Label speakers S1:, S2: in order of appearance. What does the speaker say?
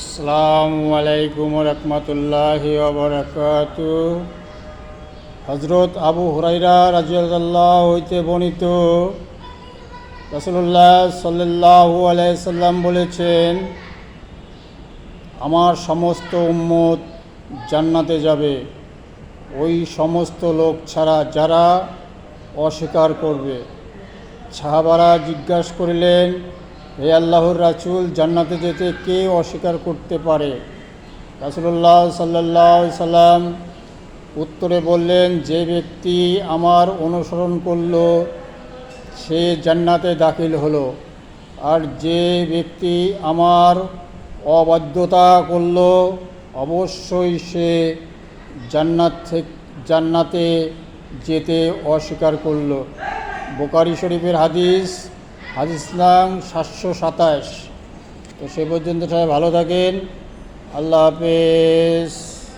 S1: আসসালামু আলাইকুম রহমতুল্লাহ বরকাত হজরত আবু হুরাইরা রাজিয়াল্লাহ হইতে বর্ণিত। রসুল্লাহ সাল্লাহু আলাইসাল্লাম বলেছেন, আমার সমস্ত উম্মত জান্নাতে যাবে। ওই সমস্ত লোক ছাড়া যারা অস্বীকার করবে। সাহাবারা জিজ্ঞাসা করিলেন হে আল্লাহর রাসূল, জান্নাতে যেতে কে অস্বীকার করতে পারে? রাসুল্লাহ সাল্লাহ সাল্লাম উত্তরে বললেন, যে ব্যক্তি আমার অনুসরণ করল, সে জান্নাতে দাখিল হলো। আর যে ব্যক্তি আমার অবাধ্যতা করল, অবশ্যই সে জান্নাত থেকে, জান্নাতে যেতে অস্বীকার করল। বোকারি শরীফের হাদিস হাদিস নাম সাতশো সাতাশ। তো সে পর্যন্ত সবাই ভালো থাকেন। আল্লাহ হাফেজ।